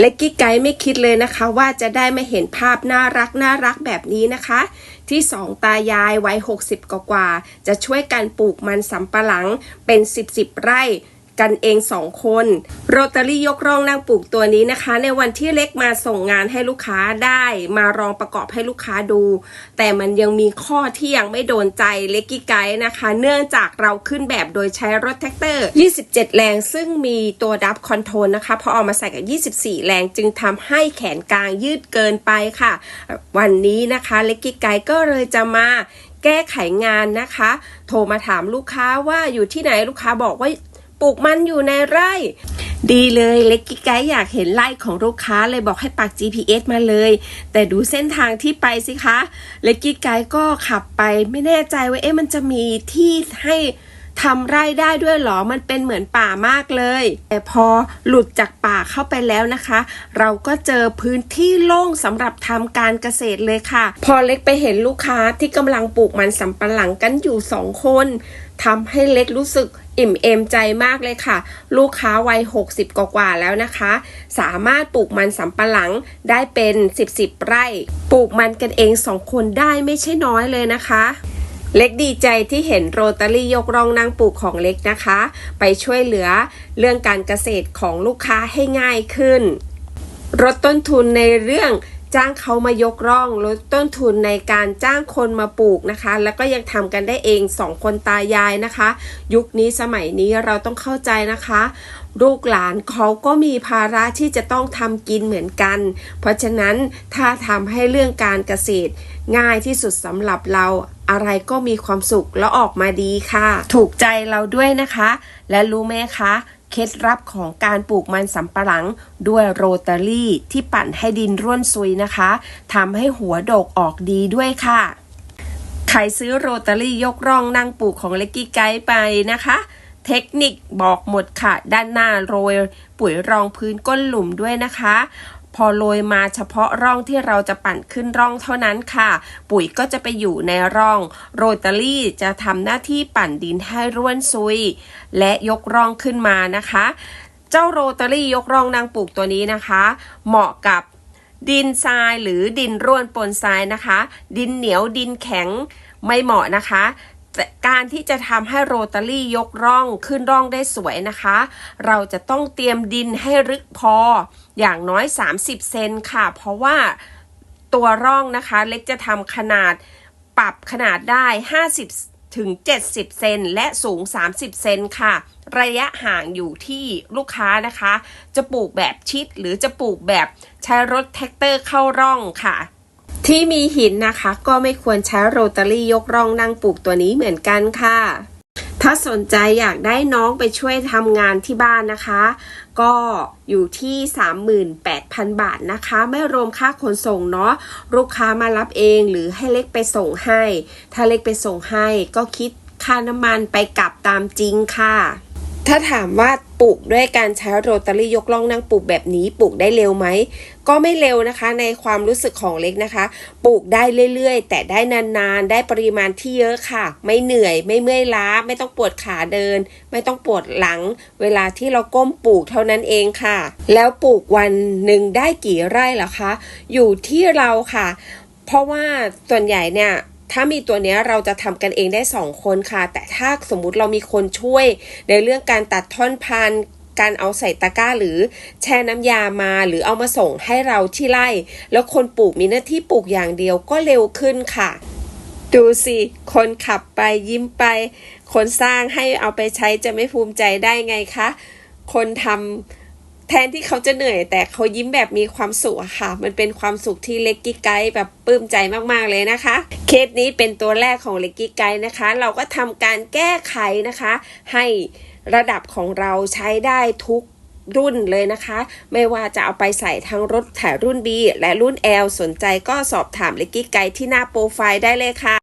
และกิ๊กไกไม่คิดเลยนะคะว่าจะได้มาเห็นภาพน่ารักน่ารักแบบนี้นะคะ ที่สองตายายวัย 60 กว่า จะช่วยกันปลูกมันสำปะหลังเป็น 10 10ไร่ กันเองสองคนโรตารี่ยกร่องนางปลูกตัวนี้นะคะ ในวันที่เล็กมาส่งงานให้ลูกค้าได้มาลองประกอบให้ลูกค้าดู แต่มันยังมีข้อที่ยังไม่โดนใจเล็กกี้ไกด์นะคะ เนื่องจากเราขึ้นแบบโดยใช้รถแท็กเตอร์ 27 แรงซึ่งมีตัวดับคอนโทรลนะคะพอเอามาใส่กับ 24 แรงจึงทำให้แขนกลางยืดเกินไปค่ะ วันนี้นะคะเล็กกี้ไกด์ก็เลยจะมาแก้ไขงานนะคะ โทรมาถามลูกค้าว่าอยู่ที่ไหนลูกค้าบอกว่า ปลูกมันอยู่ในไร่ ดีเลยเล็กกี้ไกอยากเห็นไร่ของลูกค้าเลยบอกให้ปัก GPS มาเลย แต่ดูเส้นทางที่ไปสิคะ เล็กกี้ไกก็ขับไปไม่แน่ใจว่าเอ๊ะมันจะมีที่ให้ทำไร่ได้ด้วยหรอ มันเป็นเหมือนป่ามากเลย แต่พอหลุดจากป่าเข้าไปแล้วนะคะ เราก็เจอพื้นที่โล่งสำหรับทำการเกษตรเลยค่ะ พอเล็กไปเห็นลูกค้าที่กำลังปลูกมันสำปะหลังกันอยู่สองคน ทำให้เล็กรู้สึกอิ่มเอมใจมากเลยค่ะ ลูกค้าวัย 60 กว่าแล้วนะคะ สามารถปลูกมันสำปะหลังได้เป็น 10 10 ไร่ ปลูกมันกันเองสองคนได้ไม่ใช่น้อยเลยนะคะเล็กดีใจที่เห็นโรตารี่ยกร่องนางปลูกของเล็กนะคะ ไปช่วยเหลือเรื่องการเกษตรของลูกค้าให้ง่ายขึ้นลดต้นทุนในเรื่อง จ้างเขามายกร่องลดต้นทุนในการจ้างคนมาปลูกนะคะ แล้วก็ยังทำกันได้เองสองคนตายายนะคะ ยุคนี้สมัยนี้เราต้องเข้าใจนะคะ ลูกหลานเขาก็มีภาระที่จะต้องทำกินเหมือนกัน เพราะฉะนั้นถ้าทำให้เรื่องการเกษตร ง่ายที่สุดสำหรับเราอะไรก็มีความสุขแล้วออกมาดีค่ะ ถูกใจเราด้วยนะคะ และรู้ไหมคะ เคล็ดลับของการปลูกมันสำปะหลังด้วยโรตารี่ที่ปั่นให้ดินร่วนซุยนะคะทำให้หัวโดกออกดีด้วยค่ะ ใครซื้อโรตารี่ยกร่องนั่งปลูกของเล็กกี้ไกด์ไปนะคะ เทคนิคบอกหมดค่ะ ด้านหน้าโรย ปุ๋ยรองพื้นก้นหลุมด้วยนะคะ พอโรยมาเฉพาะร่องที่เราจะปั่นขึ้นร่องเท่านั้นค่ะ ปุ๋ยก็จะไปอยู่ในร่อง โรตารี่จะทำหน้าที่ปั่นดินให้ร่วนซุย และยกร่องขึ้นมานะคะ เจ้าโรตารี่ยกร่องนางปลูกตัวนี้นะคะ เหมาะกับดินทรายหรือดินร่วนปนทรายนะคะ ดินเหนียวดินแข็งไม่เหมาะนะคะ การที่จะทำให้โรตารี่ยกร่องขึ้นร่องได้สวยนะคะ เราจะต้องเตรียมดินให้ลึกพออย่างน้อย 30 เซนค่ะ เพราะว่าตัวร่องนะคะ เล็กจะทำขนาดปรับขนาดได้ 50 ถึง 70 เซนและสูง 30 เซนค่ะ ระยะห่างอยู่ที่ลูกค้านะคะ จะปลูกแบบชิดหรือจะปลูกแบบใช้รถแท็กเตอร์เข้าร่องค่ะ ที่มีหินนะคะ ก็ไม่ควรใช้โรตารี่ยกร่องนั่งปลูกตัวนี้เหมือนกันค่ะ ถ้าสนใจอยากได้น้องไปช่วยทำงานที่บ้านนะคะ ก็อยู่ที่ 38,000 บาทนะคะ ไม่รวมค่าขนส่งเนาะลูกค้ามารับเองหรือให้เล็กไปส่งให้ ถ้าเล็กไปส่งให้ก็คิดค่าน้ำมันไปกลับตามจริงค่ะ ถ้าถามว่าปลูกด้วยการใช้โรตารี่ยกล่องนั่งปลูกแบบนี้ปลูกได้เร็วไหม ก็ไม่เร็วนะคะในความรู้สึกของเล็กนะคะ ปลูกได้เรื่อยๆ แต่ได้นานๆ ได้ปริมาณที่เยอะค่ะ ไม่เหนื่อยไม่เมื่อยล้า ไม่ต้องปวดขาเดิน ไม่ต้องปวดหลัง เวลาที่เราก้มปลูกเท่านั้นเองค่ะ แล้วปลูกวันหนึ่งได้กี่ไร่ล่ะคะ อยู่ที่เราค่ะ เพราะว่าส่วนใหญ่เนี่ย ถ้ามีตัวนี้เราจะทำกันเองได้ 2 คนค่ะ แต่ถ้าสมมุติเรามีคนช่วย ในเรื่องการตัดท่อนพันการเอาใส่ตะกร้าหรือแช่น้ำยามาหรือเอามาส่งให้เราที่ไร่ แล้วคนปลูกมีหน้าที่ปลูกอย่างเดียวก็เร็วขึ้นค่ะ ดูสิ คนขับไปยิ้มไป คนสร้างให้เอาไปใช้จะไม่ภูมิใจได้ไงคะ คนทำ แทนที่เขาจะเหนื่อย แต่เขายิ้มแบบมีความสุขค่ะ มันเป็นความสุขที่เล็กกี้ไกด์แบบปลื้มใจมากๆเลยนะคะ เคสนี้เป็นตัวแรกของเล็กกี้ไกด์นะคะ เราก็ทำการแก้ไขนะคะ ให้ระดับของเราใช้ได้ทุกรุ่นเลยนะคะ ไม่ว่าจะเอาไปใส่ทั้งรถถ่ายรุ่น B และรุ่น L สนใจก็สอบถามเล็กกี้ไกด์ที่หน้าโปรไฟล์ได้เลยค่ะ